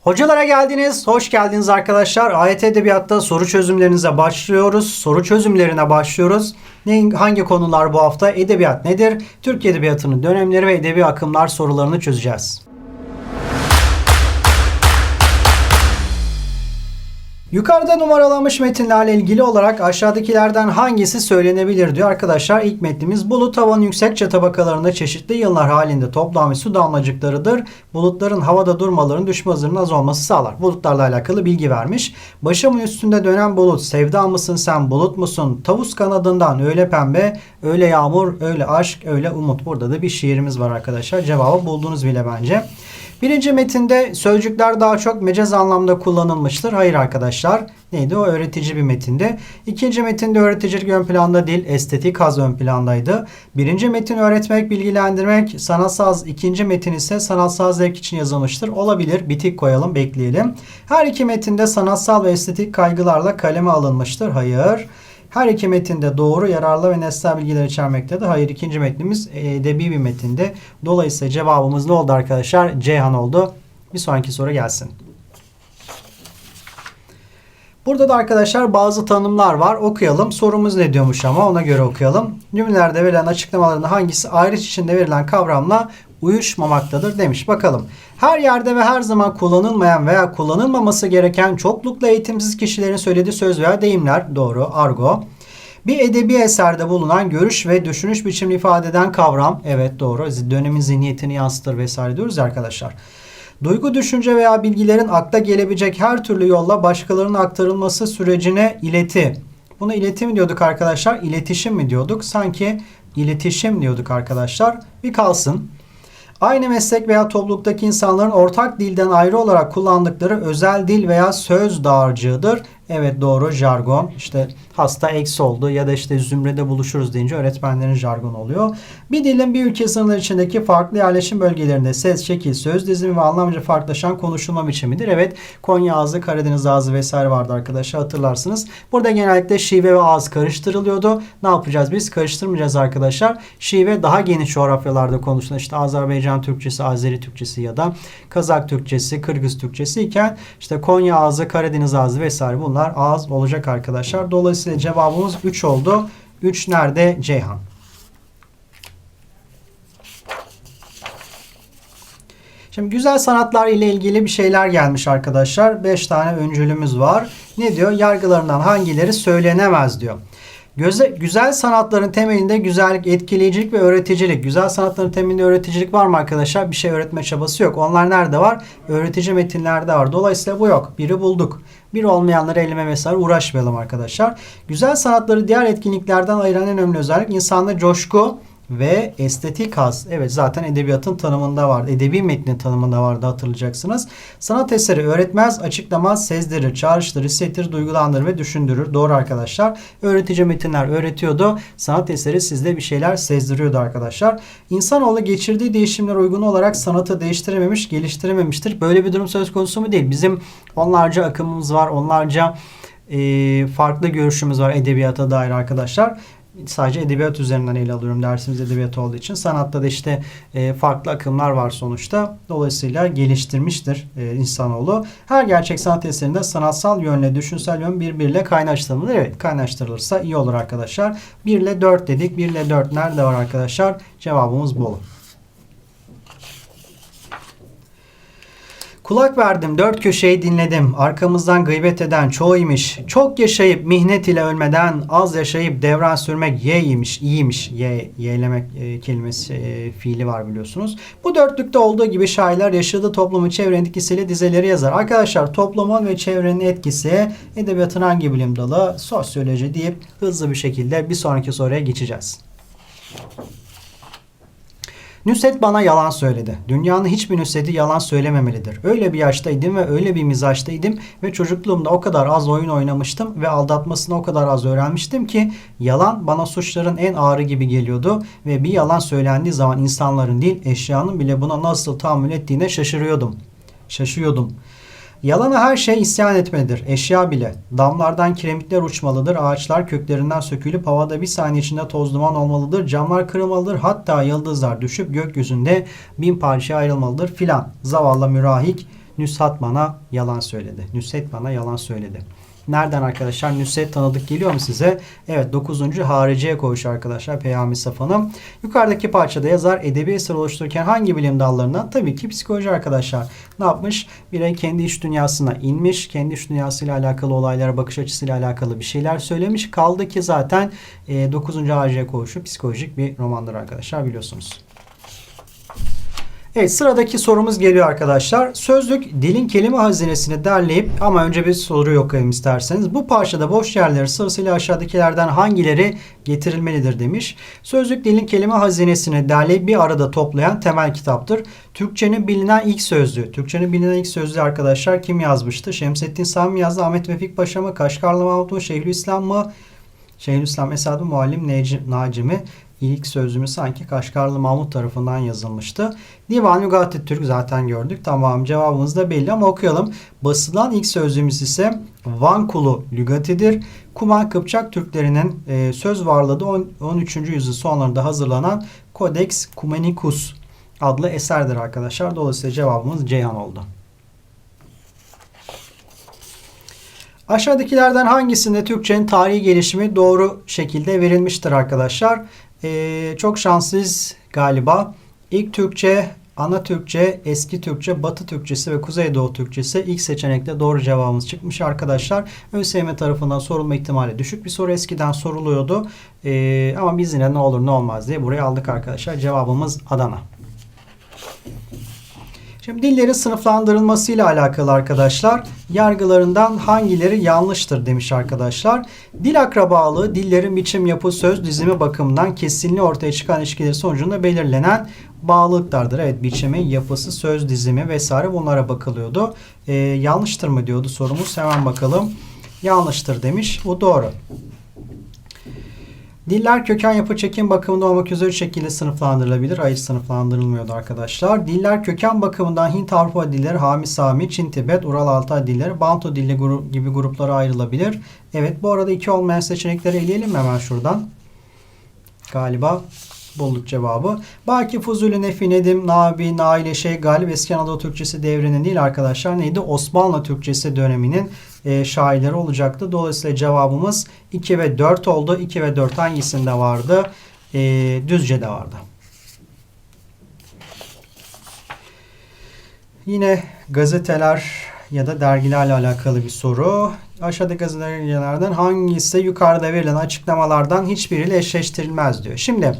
Hocalara geldiniz. Hoş geldiniz arkadaşlar. AYT Edebiyat'ta soru çözümlerinize başlıyoruz. Soru çözümlerine başlıyoruz. Ne, hangi konular bu hafta? Edebiyat nedir? Türk Edebiyatı'nın dönemleri ve edebi akımlar sorularını çözeceğiz. Yukarıda numaralanmış metinlerle ilgili olarak aşağıdakilerden hangisi söylenebilir diyor arkadaşlar. İlk metnimiz bulut havanın yüksekçe tabakalarında çeşitli yıllar halinde toplam ve su damlacıklarıdır. Bulutların havada durmalarının düşme hızının az olması sağlar. Bulutlarla alakalı bilgi vermiş. Başımın üstünde dönen bulut, sevda mısın sen bulut musun? Tavus kanadından öyle pembe, öyle yağmur, öyle aşk, öyle umut. Burada da bir şiirimiz var arkadaşlar. Cevabı buldunuz bile bence. Birinci metinde sözcükler daha çok mecaz anlamda kullanılmıştır. Hayır arkadaşlar. Neydi o? Öğretici bir metinde. İkinci metinde öğreticilik ön planda değil, estetik az ön plandaydı. Birinci metin öğretmek, bilgilendirmek, sanatsal. ikinci metin ise sanatsal zevk için yazılmıştır. Olabilir. Bitik koyalım, bekleyelim. Her iki metinde sanatsal ve estetik kaygılarla kaleme alınmıştır. Hayır. Her iki metinde doğru, yararlı ve nesnel bilgiler içermektedir. Hayır ikinci metnimiz edebi bir metinde. Dolayısıyla cevabımız ne oldu arkadaşlar? Ceyhan oldu. Bir sonraki soru gelsin. Burada da arkadaşlar bazı tanımlar var. Okuyalım. Sorumuz ne diyormuş ama ona göre okuyalım. Cümlelerde verilen açıklamaların hangisi ayrıç içinde verilen kavramla uyuşmamaktadır demiş. Bakalım. Her yerde ve her zaman kullanılmayan veya kullanılmaması gereken çoklukla eğitimsiz kişilerin söylediği söz veya deyimler doğru argo. Bir edebi eserde bulunan görüş ve düşünüş biçimini ifade eden kavram evet doğru dönemin zihniyetini yansıtır vesaire diyoruz arkadaşlar. Duygu, düşünce veya bilgilerin akla gelebilecek her türlü yolla başkalarına aktarılması sürecine ileti. Buna iletim diyorduk arkadaşlar. İletişim mi diyorduk? Sanki iletişim diyorduk arkadaşlar. Bir kalsın. Aynı meslek veya topluluktaki insanların ortak dilden ayrı olarak kullandıkları özel dil veya söz dağarcığıdır. Evet doğru jargon. İşte hasta eksi oldu ya da işte zümrede buluşuruz deyince öğretmenlerin jargonu oluyor. Bir dilin bir ülke sınırları içindeki farklı yerleşim bölgelerinde ses, şekil, söz dizimi ve anlamca farklılaşan konuşulma biçimidir. Evet Konya ağzı, Karadeniz ağzı vesaire vardı arkadaşlar hatırlarsınız. Burada genellikle şive ve ağız karıştırılıyordu. Ne yapacağız biz? Karıştırmayacağız arkadaşlar. Şive daha geniş coğrafyalarda konuşulan işte Azerbaycan Türkçesi, Azeri Türkçesi ya da Kazak Türkçesi, Kırgız Türkçesi iken işte Konya ağzı, Karadeniz ağzı vesaire bunlar ağız olacak arkadaşlar. Dolayısıyla cevabımız 3 oldu. 3 nerede? Ceyhan. Şimdi güzel sanatlar ile ilgili bir şeyler gelmiş arkadaşlar. 5 tane öncülümüz var. Ne diyor? Yargılarından hangileri söylenemez diyor. Göze, güzel sanatların temelinde güzellik, etkileyicilik ve öğreticilik. Güzel sanatların temelinde öğreticilik var mı arkadaşlar? Bir şey öğretme çabası yok. Onlar nerede var? Öğretici metinlerde var. Dolayısıyla bu yok. Biri bulduk. Bir olmayanları elime vesaire uğraşmayalım arkadaşlar. Güzel sanatları diğer etkinliklerden ayıran en önemli özellik insanda coşku, ve estetik haz. Evet zaten edebiyatın tanımında vardı. Edebi metnin tanımında vardı hatırlayacaksınız. Sanat eseri öğretmez, açıklamaz, sezdirir, çağrıştırır, hissettirir, duygulandırır ve düşündürür. Doğru arkadaşlar. Öğretici metinler öğretiyordu. Sanat eseri sizde bir şeyler sezdiriyordu arkadaşlar. İnsanoğlu geçirdiği değişimler uygun olarak sanatı değiştirememiş, geliştirememiştir. Böyle bir durum söz konusu mu değil? Bizim onlarca akımımız var, onlarca e, farklı görüşümüz var edebiyata dair arkadaşlar sadece edebiyat üzerinden ele alıyorum. Dersimiz edebiyat olduğu için. Sanatta da işte e, farklı akımlar var sonuçta. Dolayısıyla geliştirmiştir e, insanoğlu. Her gerçek sanat eserinde sanatsal yönle düşünsel yön birbiriyle kaynaştırılır. Evet kaynaştırılırsa iyi olur arkadaşlar. 1 ile 4 dedik. 1 ile 4 nerede var arkadaşlar? Cevabımız bu olur. Kulak verdim, dört köşeyi dinledim. Arkamızdan gıybet eden çoğuymuş. Çok yaşayıp mihnet ile ölmeden az yaşayıp devran sürmek ye'ymiş, iyiymiş. Ye, ye'lemek e, kelimesi, e, fiili var biliyorsunuz. Bu dörtlükte olduğu gibi şairler yaşadığı toplumun çevrenin etkisiyle dizeleri yazar. Arkadaşlar toplumun ve çevrenin etkisi edebiyatın hangi bilim dalı? Sosyoloji deyip hızlı bir şekilde bir sonraki soruya geçeceğiz. Nusret bana yalan söyledi. Dünyanın hiçbir Nusret'i yalan söylememelidir. Öyle bir yaştaydım ve öyle bir mizaçtaydım ve çocukluğumda o kadar az oyun oynamıştım ve aldatmasını o kadar az öğrenmiştim ki yalan bana suçların en ağırı gibi geliyordu ve bir yalan söylendiği zaman insanların değil eşyanın bile buna nasıl tahammül ettiğine şaşırıyordum. Şaşıyordum. Yalana her şey isyan etmedir. Eşya bile. Damlardan kiremitler uçmalıdır. Ağaçlar köklerinden sökülüp havada bir saniye içinde toz duman olmalıdır. Camlar kırılmalıdır. Hatta yıldızlar düşüp gökyüzünde bin parça ayrılmalıdır filan. Zavallı mürahik Nüshat yalan söyledi. Nüshet yalan söyledi. Nereden arkadaşlar? Nüshet tanıdık geliyor mu size? Evet 9. hariciye koğuş arkadaşlar Peyami Safa'nın. Yukarıdaki parçada yazar edebi eser oluştururken hangi bilim dallarından? Tabii ki psikoloji arkadaşlar. Ne yapmış? Birey kendi iç dünyasına inmiş. Kendi iç dünyasıyla alakalı olaylara bakış açısıyla alakalı bir şeyler söylemiş. Kaldı ki zaten e, 9. hariciye koğuşu psikolojik bir romandır arkadaşlar biliyorsunuz. Evet sıradaki sorumuz geliyor arkadaşlar. Sözlük dilin kelime hazinesini derleyip ama önce bir soru okuyayım isterseniz. Bu parçada boş yerleri sırasıyla aşağıdakilerden hangileri getirilmelidir demiş. Sözlük dilin kelime hazinesini derleyip bir arada toplayan temel kitaptır. Türkçenin bilinen ilk sözlüğü. Türkçenin bilinen ilk sözlüğü arkadaşlar kim yazmıştı? Şemsettin Sami yazdı. Ahmet Vefik Paşa mı? Kaşgarlı Mahmut mu? Şeyhülislam mı? Şeyhülislam Esad mı? Muallim Neci- Naci mi? İlk sözlüğümü sanki Kaşgarlı Mahmut tarafından yazılmıştı. Divan Lügat-ı Türk zaten gördük. Tamam cevabımız da belli ama okuyalım. Basılan ilk sözlüğümüz ise Van Kulu Lügatidir. Kuman Kıpçak Türklerinin e, söz varlığı 13. yüzyıl sonlarında hazırlanan Codex Cumanicus adlı eserdir arkadaşlar. Dolayısıyla cevabımız Ceyhan oldu. Aşağıdakilerden hangisinde Türkçenin tarihi gelişimi doğru şekilde verilmiştir arkadaşlar? Ee, çok şanssız galiba. İlk Türkçe, ana Türkçe, eski Türkçe, batı Türkçesi ve Kuzeydoğu Türkçesi ilk seçenekte doğru cevabımız çıkmış arkadaşlar. ÖSYM tarafından sorulma ihtimali düşük bir soru eskiden soruluyordu. Ee, ama biz yine ne olur ne olmaz diye buraya aldık arkadaşlar. Cevabımız Adana. Şimdi dillerin sınıflandırılmasıyla alakalı arkadaşlar yargılarından hangileri yanlıştır demiş arkadaşlar. Dil akrabalığı dillerin biçim yapı söz dizimi bakımından kesinliği ortaya çıkan ilişkileri sonucunda belirlenen bağlılıklardır. Evet biçimi, yapısı, söz dizimi vesaire bunlara bakılıyordu. Ee, yanlıştır mı diyordu sorumuz hemen bakalım. Yanlıştır demiş. Bu doğru. Diller köken yapı çekim bakımında olmak üzere şekilde sınıflandırılabilir. Hayır sınıflandırılmıyordu arkadaşlar. Diller köken bakımından Hint Avrupa dilleri, Hami Sami, Çin Tibet, Ural Altay dilleri, Bantu dili gru- gibi gruplara ayrılabilir. Evet bu arada iki olmayan seçenekleri eleyelim hemen şuradan. Galiba bulduk cevabı. Baki, Fuzuli, Nefi, Nedim, Nabi, Naile, Şey, Galip, Eski Anadolu Türkçesi devrinin değil arkadaşlar neydi? Osmanlı Türkçesi döneminin e, şairleri olacaktı. Dolayısıyla cevabımız 2 ve 4 oldu. 2 ve 4 hangisinde vardı? E, Düzce'de vardı. Yine gazeteler ya da dergilerle alakalı bir soru. Aşağıdaki gazetelerden hangisi yukarıda verilen açıklamalardan hiçbiriyle eşleştirilmez diyor. Şimdi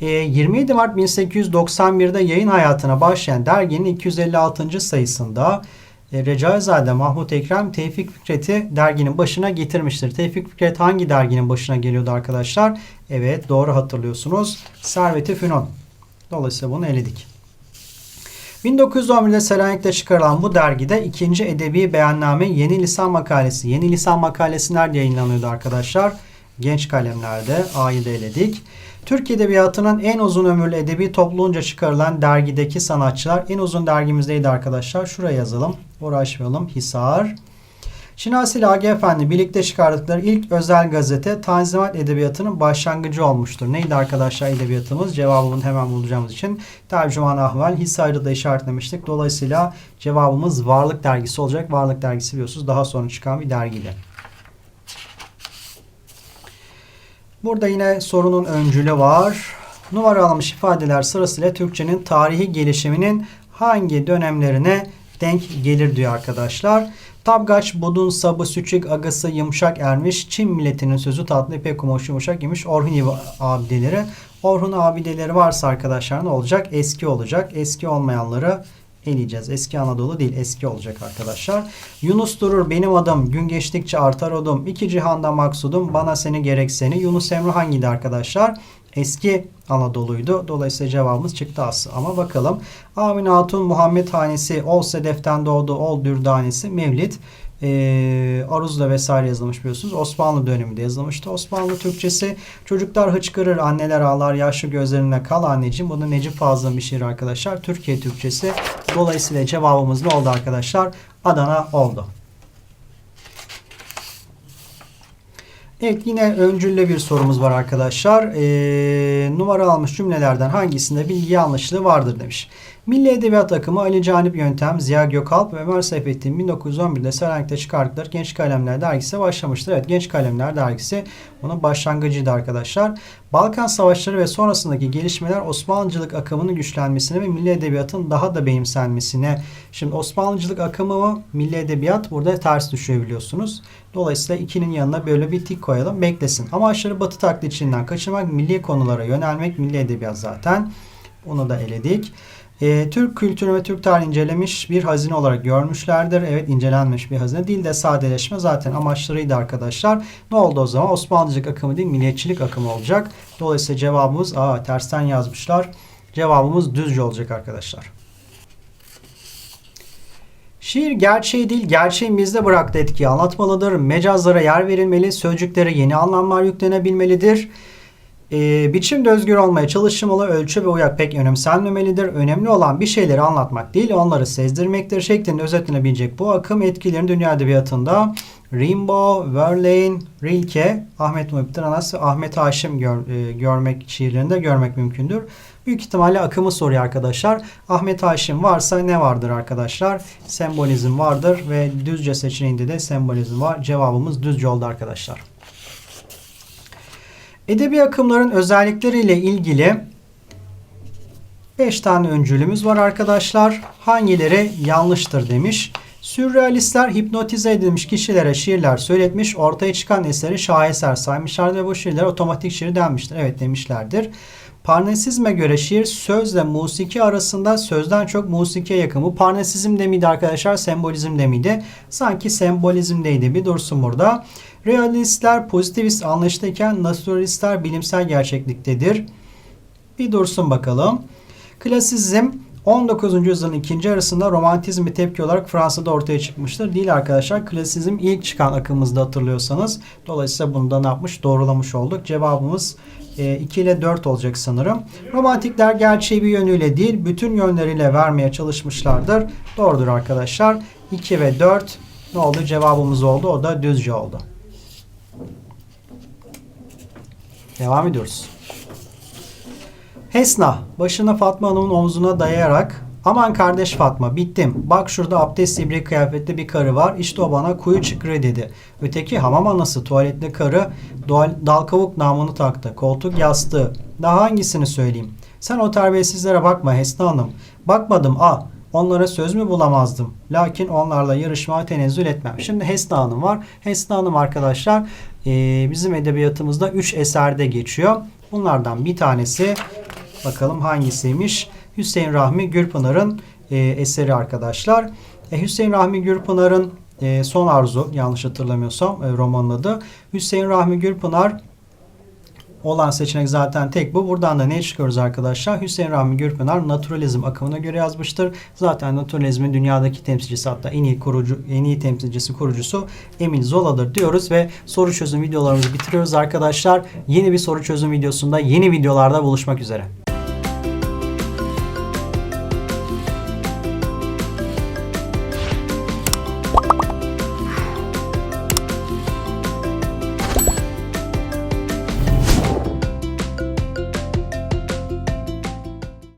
e, 27 Mart 1891'de yayın hayatına başlayan derginin 256. sayısında e, Recaizade Mahmut Ekrem Tevfik Fikret'i derginin başına getirmiştir. Tevfik Fikret hangi derginin başına geliyordu arkadaşlar? Evet doğru hatırlıyorsunuz. Servet-i Fünun. Dolayısıyla bunu eledik. 1911'de Selanik'te çıkarılan bu dergide ikinci edebi beyanname Yeni Lisan Makalesi. Yeni Lisan Makalesi nerede yayınlanıyordu arkadaşlar? Genç kalemlerde A'yı da eledik. Türk Edebiyatı'nın en uzun ömürlü edebi topluluğunca çıkarılan dergideki sanatçılar. En uzun dergimizdeydi arkadaşlar. Şuraya yazalım. Uğraşmayalım. Hisar. Şinasi ile Agi Efendi birlikte çıkardıkları ilk özel gazete Tanzimat Edebiyatı'nın başlangıcı olmuştur. Neydi arkadaşlar edebiyatımız? Cevabını hemen bulacağımız için Tercüman Ahval Hisar'ı da işaretlemiştik. Dolayısıyla cevabımız Varlık Dergisi olacak. Varlık Dergisi biliyorsunuz daha sonra çıkan bir dergiydi. Burada yine sorunun öncülü var. Numara almış ifadeler sırasıyla Türkçenin tarihi gelişiminin hangi dönemlerine denk gelir diyor arkadaşlar. Tabgaç, Budun, Sabı, Süçük, Agası, Yumuşak Ermiş, Çin milletinin sözü tatlı, ipek kumaşı yumuşak yemiş, Orhun abideleri. Orhun abideleri varsa arkadaşlar ne olacak? Eski olacak. Eski olmayanları eleyeceğiz. Eski Anadolu değil eski olacak arkadaşlar. Yunus durur benim adım gün geçtikçe artar odum. İki cihanda maksudum bana seni gerek seni. Yunus Emre hangiydi arkadaşlar? Eski Anadolu'ydu. Dolayısıyla cevabımız çıktı aslı. Ama bakalım. Amin Hatun Muhammed Hanesi Ol Sedef'ten doğdu Ol Dürdanesi Mevlid e, Aruz'da vesaire yazılmış biliyorsunuz. Osmanlı döneminde yazılmıştı. Osmanlı Türkçesi çocuklar hıçkırır, anneler ağlar, yaşlı gözlerine kal anneciğim. Bu da Necip Fazıl'ın bir şiiri arkadaşlar. Türkiye Türkçesi. Dolayısıyla cevabımız ne oldu arkadaşlar? Adana oldu. Evet yine öncüllü bir sorumuz var arkadaşlar. Ee, numara almış cümlelerden hangisinde bilgi yanlışlığı vardır demiş. Milli Edebiyat akımı Ali Canip Yöntem, Ziya Gökalp ve Ömer Seyfettin 1911'de Selanik'te çıkardıkları Genç Kalemler dergisi başlamıştır. Evet Genç Kalemler dergisi bunun başlangıcıydı arkadaşlar. Balkan Savaşları ve sonrasındaki gelişmeler Osmanlıcılık akımının güçlenmesine ve milli edebiyatın daha da benimsenmesine. Şimdi Osmanlıcılık akımı mı milli edebiyat burada ters düşüyor biliyorsunuz. Dolayısıyla ikinin yanına böyle bir tik koyalım beklesin. Amaçları batı taklitçiliğinden kaçınmak, milli konulara yönelmek, milli edebiyat zaten. Onu da eledik. Ee, Türk kültürü ve Türk tarihini incelemiş bir hazine olarak görmüşlerdir. Evet incelenmiş bir hazine. Dilde sadeleşme zaten amaçlarıydı arkadaşlar. Ne oldu o zaman? Osmanlıcılık akımı değil milliyetçilik akımı olacak. Dolayısıyla cevabımız aa tersten yazmışlar. Cevabımız düzce olacak arkadaşlar. Şiir gerçeği değil, gerçeğin bizde bıraktığı etkiyi anlatmalıdır. Mecazlara yer verilmeli, sözcüklere yeni anlamlar yüklenebilmelidir. Ee, biçimde özgür olmaya çalışılmalı, ölçü ve uyak pek önemsenmemelidir. Önemli olan bir şeyleri anlatmak değil, onları sezdirmektir şeklinde özetlenebilecek bu akım etkilerini dünya edebiyatında Rimbaud, Verlaine, Rilke, Ahmet Muhip Tranas ve Ahmet Haşim gör, e, görmek şiirlerinde görmek mümkündür. Büyük ihtimalle akımı soruyor arkadaşlar. Ahmet Haşim varsa ne vardır arkadaşlar? Sembolizm vardır ve düzce seçeneğinde de sembolizm var. Cevabımız düzce oldu arkadaşlar. Edebi akımların özellikleriyle ilgili 5 tane öncülümüz var arkadaşlar. Hangileri yanlıştır demiş. Sürrealistler hipnotize edilmiş kişilere şiirler söyletmiş, ortaya çıkan eseri şaheser saymışlar ve bu şiirler otomatik şiir denmiştir. Evet demişlerdir. Parnasizme göre şiir sözle musiki arasında sözden çok musikiye yakın. Bu parnasizm de miydi arkadaşlar? Sembolizm de miydi? Sanki sembolizmdeydi. Bir dursun burada. Realistler pozitivist anlayıştayken naturalistler bilimsel gerçekliktedir. Bir dursun bakalım. Klasizm 19. yüzyılın ikinci arasında romantizm bir tepki olarak Fransa'da ortaya çıkmıştır. Değil arkadaşlar. Klasizm ilk çıkan akımımızda hatırlıyorsanız. Dolayısıyla bunu da ne yapmış? Doğrulamış olduk. Cevabımız 2 ile 4 olacak sanırım. Romantikler gerçeği bir yönüyle değil, bütün yönleriyle vermeye çalışmışlardır. Doğrudur arkadaşlar. 2 ve 4 ne oldu? Cevabımız oldu. O da düzce oldu. Devam ediyoruz. Hesna başını Fatma Hanım'ın omzuna dayayarak aman kardeş Fatma bittim. Bak şurada abdest ibri kıyafetli bir karı var. İşte o bana kuyu çıkırı dedi. Öteki hamam anası tuvaletli karı dal kavuk namını taktı. Koltuk yastığı. Daha hangisini söyleyeyim? Sen o terbiyesizlere bakma Hesna Hanım. Bakmadım a. Onlara söz mü bulamazdım. Lakin onlarla yarışmaya tenezzül etmem. Şimdi Hesna Hanım var. Hesna Hanım arkadaşlar e, bizim edebiyatımızda 3 eserde geçiyor. Bunlardan bir tanesi bakalım hangisiymiş? Hüseyin Rahmi Gürpınar'ın e, eseri arkadaşlar. E, Hüseyin Rahmi Gürpınar'ın e, Son Arzu yanlış hatırlamıyorsam e, romanın adı. Hüseyin Rahmi Gürpınar olan seçenek zaten tek bu. Buradan da ne çıkıyoruz arkadaşlar? Hüseyin Rahmi Gürpınar naturalizm akımına göre yazmıştır. Zaten naturalizmin dünyadaki temsilcisi hatta en iyi kurucu en iyi temsilcisi kurucusu Emil Zola'dır diyoruz ve soru çözüm videolarımızı bitiriyoruz arkadaşlar. Yeni bir soru çözüm videosunda yeni videolarda buluşmak üzere.